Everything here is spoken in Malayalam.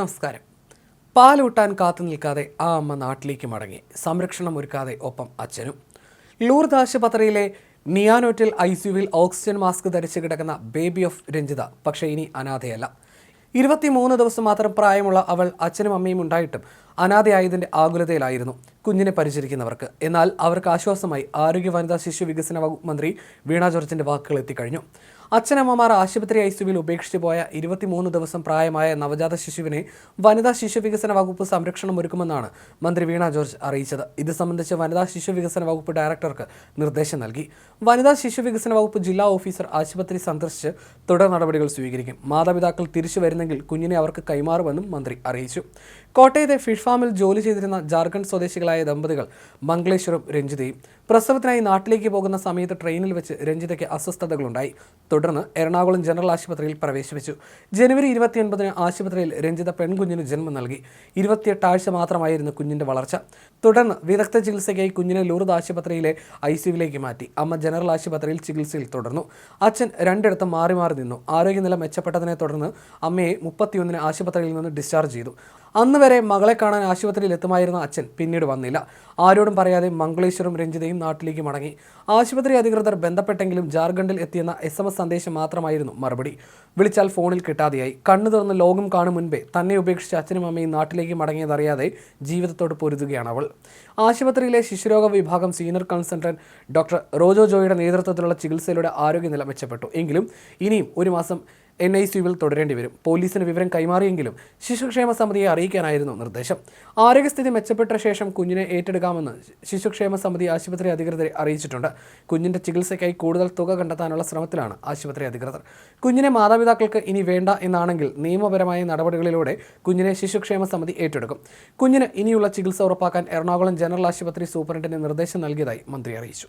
നമസ്കാരം. പാലൂട്ടാൻ കാത്തു നിൽക്കാതെ ആ അമ്മ നാട്ടിലേക്ക് മടങ്ങി. സംരക്ഷണം ഒരുക്കാതെ ഒപ്പം അച്ഛനും. ലൂർദ് ആശുപത്രിയിലെ നിയാനോറ്റിൽ ഐ സിയുവിൽ ഓക്സിജൻ മാസ്ക് ധരിച്ച് കിടക്കുന്ന ബേബി ഓഫ് രഞ്ജിത പക്ഷേ ഇനി അനാഥയല്ല. ഇരുപത്തിമൂന്ന് ദിവസം മാത്രം പ്രായമുള്ള അവൾ അച്ഛനും അമ്മയും ഉണ്ടായിട്ടും അനാഥയായതിന്റെ ആകുലതയിലായിരുന്നു കുഞ്ഞിനെ പരിചരിക്കുന്നവർക്ക്. എന്നാൽ അവർക്ക് ആശ്വാസമായി ആരോഗ്യ വനിതാ ശിശു വികസന വകുപ്പ് മന്ത്രി വീണ ജോർജിന്റെ വാക്കുകൾ എത്തിക്കഴിഞ്ഞു. അച്ഛനമ്മമാർ ആശുപത്രി ഐസിയുവിൽ ഉപേക്ഷിച്ചു പോയ ഇരുപത്തിമൂന്ന് ദിവസം പ്രായമായ നവജാത ശിശുവിനെ വനിതാ ശിശു വികസന വകുപ്പ് സംരക്ഷണം ഒരുക്കുമെന്നാണ് മന്ത്രി വീണ ജോർജ് അറിയിച്ചത്. ഇത് സംബന്ധിച്ച് വനിതാ ശിശു വികസന വകുപ്പ് ഡയറക്ടർക്ക് നിർദ്ദേശം നൽകി. വനിതാ ശിശു വികസന വകുപ്പ് ജില്ലാ ഓഫീസർ ആശുപത്രി സന്ദർശിച്ച് തുടർ നടപടികൾ സ്വീകരിക്കും. മാതാപിതാക്കൾ തിരിച്ചു വരുന്നെങ്കിൽ കുഞ്ഞിനെ അവർക്ക് കൈമാറുമെന്നും മന്ത്രി അറിയിച്ചു. കോട്ടയത്തെ ഫിഷ് ഫാമിൽ ജോലി ചെയ്തിരുന്ന ജാർഖണ്ഡ് സ്വദേശികളായ ദമ്പതികൾ മംഗളേശ്വറും രഞ്ജിതയും പ്രസവത്തിനായി നാട്ടിലേക്ക് പോകുന്ന സമയത്ത് ട്രെയിനിൽ വെച്ച് രഞ്ജിതയ്ക്ക് അസ്വസ്ഥതകളുണ്ടായി. തുടർന്ന് എറണാകുളം ജനറൽ ആശുപത്രിയിൽ പ്രവേശിപ്പിച്ചു. ജനുവരി ഇരുപത്തിയൊൻപതിന് ആശുപത്രിയിൽ രഞ്ജിത പെൺകുഞ്ഞിന് ജന്മം നൽകി. ഇരുപത്തിയെട്ട് ആഴ്ച മാത്രമായിരുന്നു കുഞ്ഞിന്റെ വളർച്ച. തുടർന്ന് വിദഗ്ധ ചികിത്സയ്ക്കായി കുഞ്ഞിനെ ലൂർദ് ആശുപത്രിയിലെ ഐ മാറ്റി. അമ്മ ജനറൽ ആശുപത്രിയിൽ ചികിത്സയിൽ തുടർന്നു. അച്ഛൻ രണ്ടിടത്തും മാറി മാറി നിന്നു. ആരോഗ്യനില മെച്ചപ്പെട്ടതിനെ തുടർന്ന് അമ്മയെ മുപ്പത്തിയൊന്നിന് ആശുപത്രിയിൽ നിന്ന് ഡിസ്ചാർജ് ചെയ്തു. അന്ന് വരെ മകളെ കാണാൻ ആശുപത്രിയിൽ എത്തുമായിരുന്ന അച്ഛൻ പിന്നീട് വന്നില്ല. ആരോടും പറയാതെ മംഗളേശ്വരും രഞ്ജിതയും നാട്ടിലേക്ക് മടങ്ങി. ആശുപത്രി അധികൃതർ ബന്ധപ്പെട്ടെങ്കിലും ജാർഖണ്ഡിൽ എത്തിയെന്ന എസ് എം എസ് സന്ദേശം മാത്രമായിരുന്നു മറുപടി. വിളിച്ചാൽ ഫോണിൽ കിട്ടാതെയായി. കണ്ണു തുറന്ന് ലോകം കാണും മുൻപേ തന്നെ ഉപേക്ഷിച്ച് അച്ഛനും അമ്മയും നാട്ടിലേക്ക് മടങ്ങിയതറിയാതെ ജീവിതത്തോട് പൊരുതുകയാണ് അവൾ. ആശുപത്രിയിലെ ശിശുരോഗ വിഭാഗം സീനിയർ കൺസൾട്ടന്റ് ഡോക്ടർ റോജോ ജോയുടെ നേതൃത്വത്തിലുള്ള ചികിത്സയിലൂടെ ആരോഗ്യനില മെച്ചപ്പെട്ടു. എങ്കിലും ഇനിയും ഒരു മാസം എൻ ഐ സിയുവിൽ തുടരേണ്ടി വരും. പോലീസിന് വിവരം കൈമാറിയെങ്കിലും ശിശുക്ഷേമ സമിതിയെ അറിയിക്കാനായിരുന്നു നിർദ്ദേശം. ആരോഗ്യസ്ഥിതി മെച്ചപ്പെട്ട ശേഷം കുഞ്ഞിനെ ഏറ്റെടുക്കാമെന്ന് ശിശുക്ഷേമ സമിതി ആശുപത്രി അധികൃതരെ അറിയിച്ചിട്ടുണ്ട്. കുഞ്ഞിന്റെ ചികിത്സയ്ക്കായി കൂടുതൽ തുക കണ്ടെത്താനുള്ള ശ്രമത്തിലാണ് ആശുപത്രി അധികൃതർ. കുഞ്ഞിനെ മാതാപിതാക്കൾക്ക് ഇനി വേണ്ട എന്നാണെങ്കിൽ നിയമപരമായ നടപടികളിലൂടെ കുഞ്ഞിനെ ശിശുക്ഷേമ സമിതി ഏറ്റെടുക്കും. കുഞ്ഞിന് ഇനിയുള്ള ചികിത്സ ഉറപ്പാക്കാൻ എറണാകുളം ജനറൽ ആശുപത്രി സൂപ്രണ്ടിന് നിർദ്ദേശം നൽകിയതായി മന്ത്രി അറിയിച്ചു.